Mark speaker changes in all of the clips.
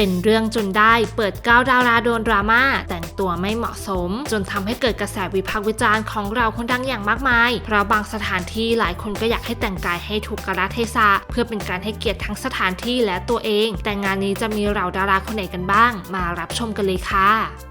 Speaker 1: เป็นเรื่องจนได้เปิดก้าวดาราโดนดราม่าแต่งตัวไม่เหมาะสม จนทำให้เกิดกระแสวิพากษ์วิจารณ์ของเราคนดังอย่างมากมาย เพราะบางสถานที่หลายคนก็อยากให้แต่งกายให้ถูกกาลเทศะเพื่อเป็นการให้เกียรติทั้งสถานที่และตัวเอง แต่งานนี้จะมีเราดาราคนไหนกันบ้าง มารับชมกันเลยค่ะ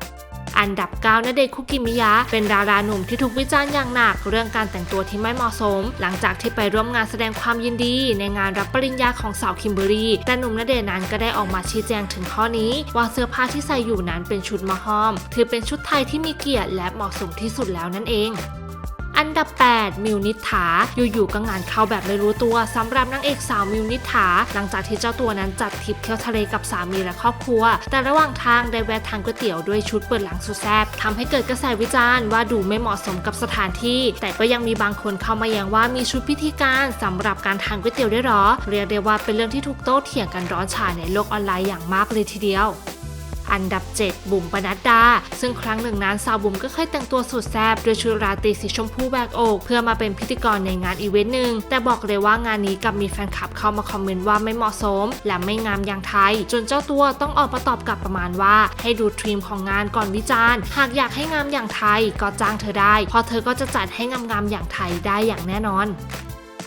Speaker 1: อันดับ 9นเดชน์คุกิมิยะ เป็นดาราหนุ่มที่ถูกวิจารณ์อย่างหนัก เรื่องการแต่งตัวที่ไม่เหมาะสม หลังจากที่ไปร่วมงานแสดงความยินดี ในงานรับปริญญาของสาวคิมเบอรี่แต่หนุ่มนเดชน์นั้นก็ได้ออกมาชี้แจงถึงข้อนี้ ว่าเสื้อผ้าที่ใส่อยู่นั้นเป็นชุดมอฮอม ถือเป็นชุดไทยที่มีเกียรติและเหมาะสมที่สุดแล้วนั่นเอง อันดับ 8 มิวนิษฐา อยู่ๆก็งานเข้าแบบไม่รู้ตัวสำหรับนางเอกสาวมิวนิษฐา หลังจากที่เจ้าตัวนั้นจัดทริปเที่ยวทะเลกับสามีและครอบครัว แต่ระหว่างทางได้แวะทานก๋วยเตี๋ยวด้วยชุดเปิดหลังสุดแซ่บทำให้เกิดกระแสวิจารณ์ว่าดูไม่เหมาะสมกับสถานที่ แต่ก็ยังมีบางคนเข้ามาแย้งว่ามีชุดพิธีการสำหรับการทานก๋วยเตี๋ยวได้หรอ เรียกได้ว่าเป็นเรื่องที่ถูกโต้เถียงกันร้อนฉาในโลกออนไลน์อย่างมากเลยทีเดียว อันดับ 7 บุ๋มปนัดดา ซึ่งครั้งหนึ่งนั้นสาวบุ๋มก็เคยแต่งตัวสุดแซ่บด้วยชุดราตรีสีชมพูแบกอกเพื่อมาเป็นพิธีกรในงานอีเวนต์หนึ่งแต่บอกเลยว่างานนี้กลับมีแฟนคลับเข้ามาคอมเมนต์ว่าไม่เหมาะสม และไม่งามอย่างไทย จนเจ้าตัวต้องออกมาตอบกลับประมาณว่า ให้ดูทรีมของงานก่อนวิจารณ์ หากอยากให้งามอย่างไทยก็จ้างเธอได้เพราะเธอก็จะจัดให้งามๆอย่างไทยได้อย่างแน่นอน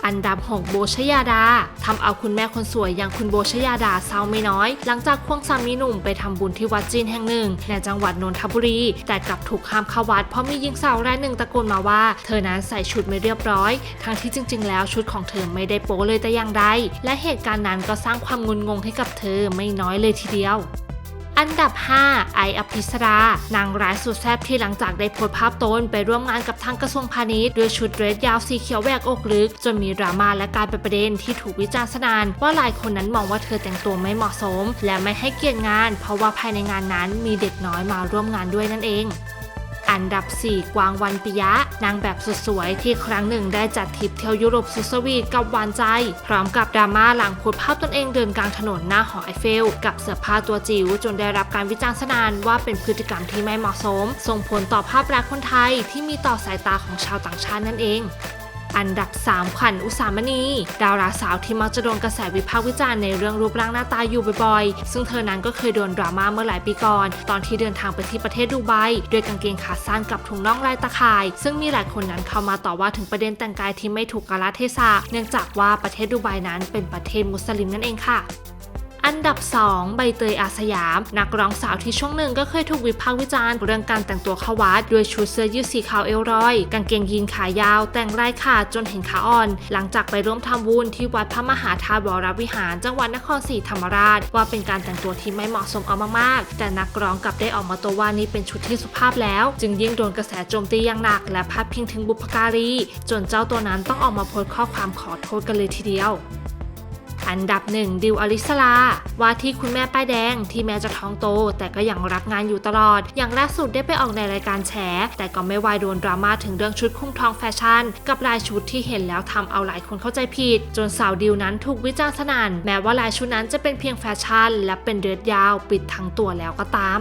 Speaker 1: อันดับ6โบชยาดาทำเอาคุณแม่คนสวยอย่างคุณโบชยาดาเศร้าไม่น้อย หลังจากควงสามีหนุ่มไปทำบุญที่วัดจีนแห่งหนึ่ง ในจังหวัดนนทบุรี แต่กลับถูกห้ามเข้าวัดเพราะมีหญิงสาวรายหนึ่งตะโกนมาว่า เธอนั้นใส่ชุดไม่เรียบร้อย ทั้งที่จริง ๆ แล้วชุดของเธอไม่ได้โป๊เลยแต่อย่างใดและเหตุการณ์นั้นก็สร้างความงุนงงให้กับเธอไม่น้อยเลยทีเดียว อันดับ 5 ไออภิสรานางร้ายสุดแซ่บที่หลังจากได้โพสภาพตนไปร่วมงานกับทางกระทรวงพาณิชย์ด้วยชุดเดรสยาวสีเขียวแหวกอกลึก จนมีดราม่าและการเป็นประเด็นที่ถูกวิจารณ์สนานว่าหลายคนนั้นมองว่าเธอแต่งตัวไม่เหมาะสม และไม่ให้เกียรติงาน เพราะว่าภายในงานนั้นมีเด็กน้อยมาร่วมงานด้วยนั่นเอง อันดับ 4 กวางวันปิยะ นางแบบสุดสวยที่ครั้งหนึ่งได้จัดทริปเที่ยวยุโรปสุดสวีทกับหวานใจ พร้อมกับดราม่าหลังโพสภาพตนเองเดินกลางถนนหน้าหอไอเฟล กับเสื้อผ้าตัวจิ๋วจนได้รับการวิจารณ์สนานว่าเป็นพฤติกรรมที่ไม่เหมาะสม ส่งผลต่อภาพลักษณ์คนไทยที่มีต่อสายตาของชาวต่างชาตินั่นเอง อันดับ 3 ขวัญอุสามณี ดาราสาวที่มักจะโดนกระแสวิพากษ์วิจารณ์ในเรื่องรูปร่างหน้าตาอยู่บ่อยๆ ซึ่งเธอนั้นก็เคยโดนดราม่าเมื่อหลายปีก่อน ตอนที่เดินทางไปที่ประเทศดูไบด้วยกางเกงขาสั้นกับถุงน่องลายตะข่าย ซึ่งมีหลายคนนั้นเข้ามาต่อว่าถึงประเด็นแต่งกายที่ไม่ถูกกาลเทศะ เนื่องจากว่าประเทศดูไบนั้นเป็นประเทศมุสลิมนั่นเองค่ะ อันดับ 2 ใบเตยอาสยาม นักร้องสาวที่ช่วงหนึ่งก็เคยถูกวิพากษ์วิจารณ์เรื่องการแต่งตัวเข้าวัดด้วยชุดเสื้อยืดสีขาวเอวรอย กางเกงยีนขายาว แต่งลายขาดจนเห็นขาอ่อน หลังจากไปร่วมทำบุญที่วัดพระมหาธาตุวรวิหาร จังหวัดนครศรีธรรมราช ว่าเป็นการแต่งตัวที่ไม่เหมาะสมเอามากๆ แต่นักร้องกลับได้ออกมาตัวว่านี่เป็นชุดที่สุภาพแล้ว จึงยิ่งโดนกระแสโจมตีอย่างหนัก และพาดพิงถึงบุพการี จนเจ้าตัวนั้นต้องออกมาโพสต์ข้อความขอโทษกันเลยทีเดียว อันดับหนึ่งดิวอลิสลาว่าที่คุณแม่ป้ายแดงที่แม้จะท้องโต แต่ก็ยังรับงานอยู่ตลอด อย่างล่าสุดได้ไปออกในรายการแฉ แต่ก็ไม่วายโดนดราม่าถึงเรื่องชุดคุ้มทองแฟชั่น กับลายชุดที่เห็นแล้วทำเอาหลายคนเข้าใจผิด จนสาวดิวนั้นถูกวิจารณ์สนั่นแม้ว่าลายชุดนั้นจะเป็นเพียงแฟชั่น และเป็นเดรสยาว ปิดทั้งตัวแล้วก็ตาม